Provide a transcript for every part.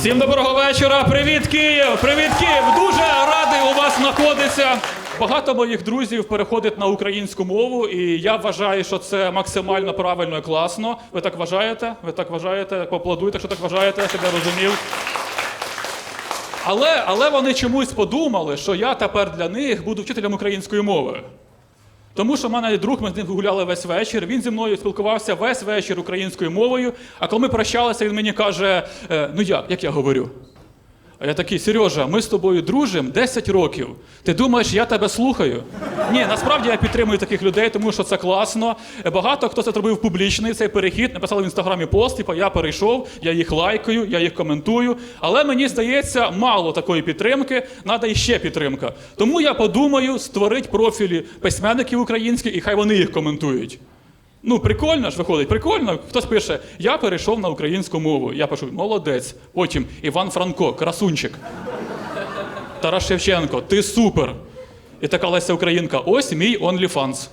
Всім доброго вечора. Привіт, Київ! Привіт, Київ! Дуже радий у вас знаходитися. Багато моїх друзів переходить на українську мову, і я вважаю, що це максимально правильно і класно. Ви так вважаєте? Ви так вважаєте? Поаплодуйте, що так вважаєте, я розумів. Але, але вони чомусь подумали, що я тепер для них буду вчителем української мови. Тому що в мене друг, ми з ним гуляли весь вечір. Він зі мною спілкувався весь вечір українською мовою. А коли ми прощалися, він мені каже: «Е, ну як, як я говорю? А я такий, Сережа, ми з тобою дружимо 10 років. Ти думаєш, я тебе слухаю? Ні, насправді я підтримую таких людей, тому що це класно. Багато хто це зробив публічний цей перехід, написали в інстаграмі пост, типу, я перейшов, я їх лайкаю, я їх коментую. Але мені здається, мало такої підтримки, треба іще підтримка. Тому я подумаю створити профілі письменників українських, і хай вони їх коментують. Ну, прикольно ж виходить, прикольно. Хтось пише, я перейшов на українську мову. Я пишу, молодець. Потім Іван Франко, красунчик. Тарас Шевченко, ти супер. І така Леся Українка, ось мій OnlyFans.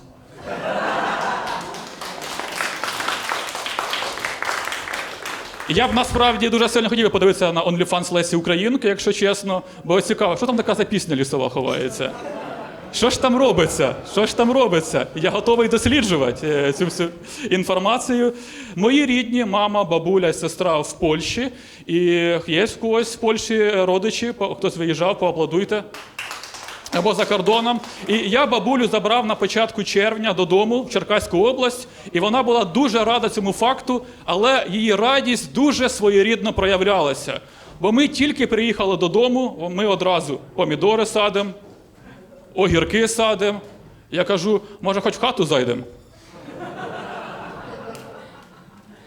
Я б насправді дуже сильно хотів подивитися на OnlyFans Лесі Українки, якщо чесно, бо цікаво, що там така за пісня лісова ховається. Що ж там робиться? Що ж там робиться? Я готовий досліджувати е, цю всю інформацію. Мої рідні, мама, бабуля, сестра в Польщі. І є когось в Польщі родичі, хтось виїжджав, поаплодуйте. Або за кордоном. І я бабулю забрав на початку червня додому в Черкаську область, і вона була дуже рада цьому факту, але її радість дуже своєрідно проявлялася. Бо ми тільки приїхали додому, ми одразу помідори садимо, огірки садимо. Я кажу, може, хоч в хату зайдемо.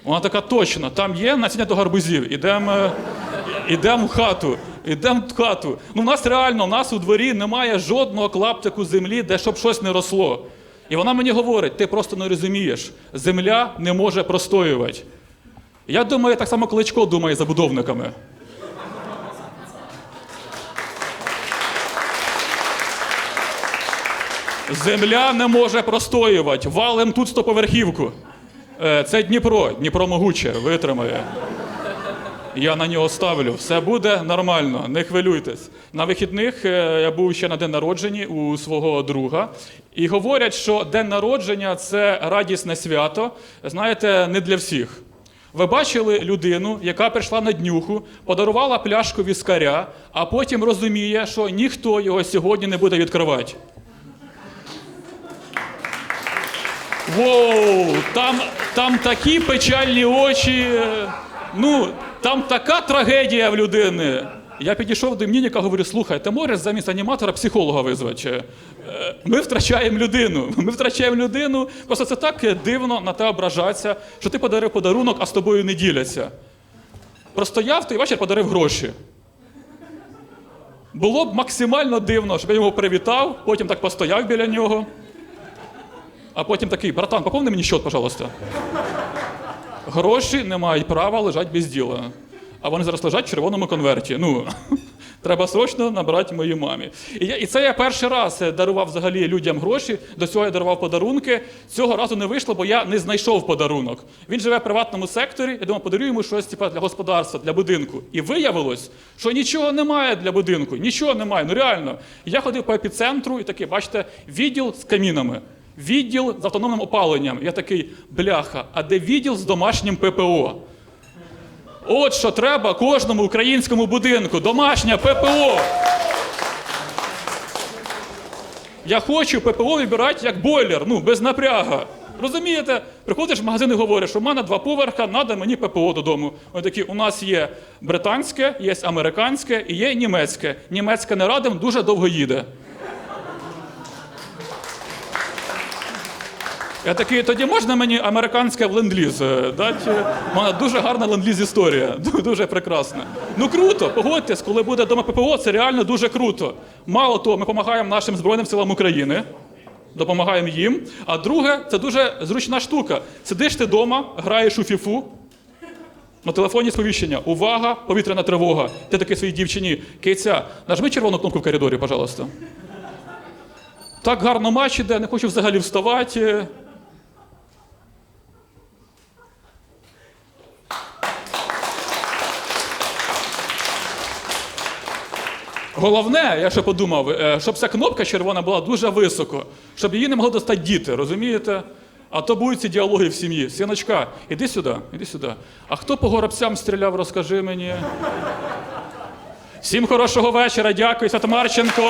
Вона така точно, там є насіння до гарбузів. Ідемо е, ідем в хату. Ідемо в хату. Ну, в нас реально, у нас у дворі немає жодного клаптику землі, де щоб щось не росло. І вона мені говорить: ти просто не розумієш, земля не може простоювати. Я думаю, так само Кличко думає забудовниками. Земля не може простоювати. Валим тут стоповерхівку. Е, Це Дніпро. Дніпро могуче, витримає. Я на нього ставлю. Все буде нормально, не хвилюйтесь. На вихідних е, я був ще на день народження у свого друга. І говорять, що день народження це радісне свято. Знаєте, не для всіх. Ви бачили людину, яка прийшла на днюху, подарувала пляшку віскаря, а потім розуміє, що ніхто його сьогодні не буде відкривати. Воу, там, там такі печальні очі. Ну, там така трагедія в людини. Я підійшов до Мініка, говорю: слухай, ти можеш замість аніматора психолога визвати? Е, Ми втрачаємо людину. Ми втрачаємо людину. Просто це так дивно на те ображатися, що ти подарив подарунок, а з тобою не діляться. Простояв той вечір, подарив гроші. Було б максимально дивно, щоб я його привітав, потім так постояв біля нього. А потім такий, братан, поповни мені счет, пожалуйста. Гроші не мають права лежати без діла. А вони зараз лежать в червоному конверті. Ну, треба срочно набрати моїй мамі. І, я, і це я перший раз е, дарував взагалі людям гроші. До цього я дарував подарунки. Цього разу не вийшло, бо я не знайшов подарунок. Він живе в приватному секторі. Я думав, подарую йому щось типу, для господарства, для будинку. І виявилось, що нічого немає для будинку. Нічого немає. Ну реально. Я ходив по епіцентру і такий, бачите, відділ з камінами. Відділ з автономним опаленням. Я такий, бляха, а де відділ з домашнім ППО? От що треба кожному українському будинку. Домашня ППО. Я хочу ППО вибирати як бойлер, ну, без напряга. Розумієте? Приходиш в магазин і говориш, в мене два поверха, треба мені ППО додому. Вони такі, у нас є британське, є американське і є німецьке. Німецьке не радим, дуже довго їде. Я такий, тоді можна мені американське в ленд-ліз е, дати? У мене дуже гарна ленд-ліз історія, дуже прекрасна. Ну круто, погодьтесь, коли буде дома ППО, це реально дуже круто. Мало того, ми допомагаємо нашим Збройним силам України, допомагаємо їм. А друге, це дуже зручна штука. Сидиш ти вдома, граєш у фіфу, на телефоні сповіщення. Увага, повітряна тривога. Ти такий своїй дівчині, киця, нажми червону кнопку в коридорі, пожалуйста. Так гарно матч іде, не хочу взагалі вставати. Головне, я ще подумав, е, щоб ця кнопка червона була дуже високо, щоб її не могли достати діти, розумієте? А то будуть ці діалоги в сім'ї. Синочка, іди сюди, іди сюди. А хто по горобцям стріляв, розкажи мені. Всім хорошого вечора, дякую, Святомарченко.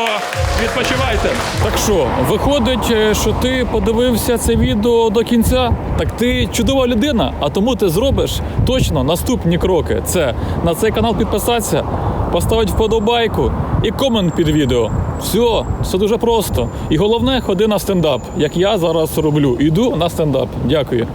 Відпочивайте. Так що, виходить, е, що ти подивився це відео до кінця? Так ти чудова людина, а тому ти зробиш точно наступні кроки. Це на цей канал підписатися, поставити вподобайку і комент під відео. Все, все дуже просто. І головне, ходи на стендап, як я зараз роблю. Іду на стендап. Дякую.